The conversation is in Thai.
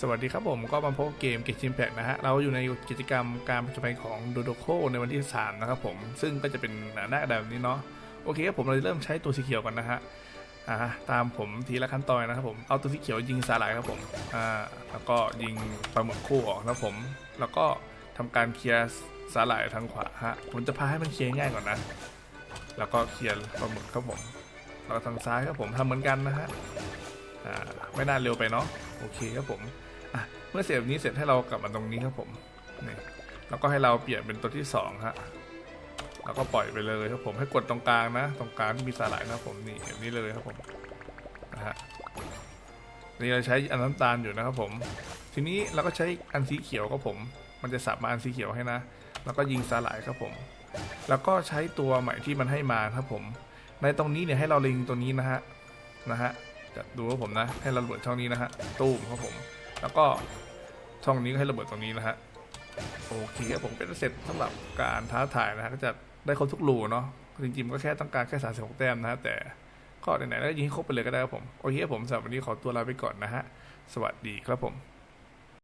สวัสดีครับผมก็มาพบเกมเกมชิมแพกนะฮะ เราอยู่ในกิจกรรมการประจำภัยของโดโดโคในวันที่ 3 นะครับผม ซึ่งก็จะเป็นหน้ากระดาษแบบนี้เนาะโอเคครับผมเราจะเริ่มใช้ตัวสีเขียวกันนะฮะอ่าตามผมทีละขั้นตอนนะครับผมเอาตัวสีเขียวยิงสาหร่ายครับผมอ่าแล้วก็ยิงปลาหมึกคู่ออกนะผม แล้วก็ทำการเคลียร์สาหร่ายทางขวาฮะผมจะพาให้มันเคลียร์ง่ายก่อนนะ แล้วก็เคลียร์ปลาหมึกครับผมแล้วทางซ้ายครับผมทำเหมือนกันนะฮะ อ่าไม่น่าเร็วไปเนาะโอเคครับผมอะเมื่อเสร็จนี้เสร็จให้เรากลับมาตรงนี้ครับผมนี่แล้วก็ให้เราเปลี่ยนเป็นตัวที่สองฮะแล้วก็ปล่อยไปเลยครับผมให้กดตรงกลางนะ ตรงกลางที่มีสาหร่ายนะผมนี่แบบนี้เลยครับผมนะฮะนี่เราใช้อันน้ำตาลอยู่นะครับผม ทีนี้เราก็ใช้อันสีเขียวครับผม มันจะสับมาอันสีเขียวให้นะ แล้วก็ยิงสาหร่ายครับผม แล้วก็ใช้ตัวใหม่ที่มันให้มาครับผม ในตรงนี้เนี่ยให้เราเล็งตัวนี้นะฮะนะฮะ จะดูว่าผมนะ ให้ระเบิดช่องนี้นะฮะตู้มครับผม แล้วก็ช่องนี้ก็ให้ระเบิดตรงนี้นะฮะโอเคครับผมเป็นเสร็จสำหรับการท้าทายนะฮะก็จะได้ครบทุกรูเนาะจริงๆมันก็แค่ต้องการแค่สามสิบหกแต้มนะฮะแต่ก็ไหนๆก็ยิงครบไปเลยก็ได้ครับผมโอเคครับผมสำหรับวันนี้ขอตัวลาไปก่อนนะฮะสวัสดีครับผม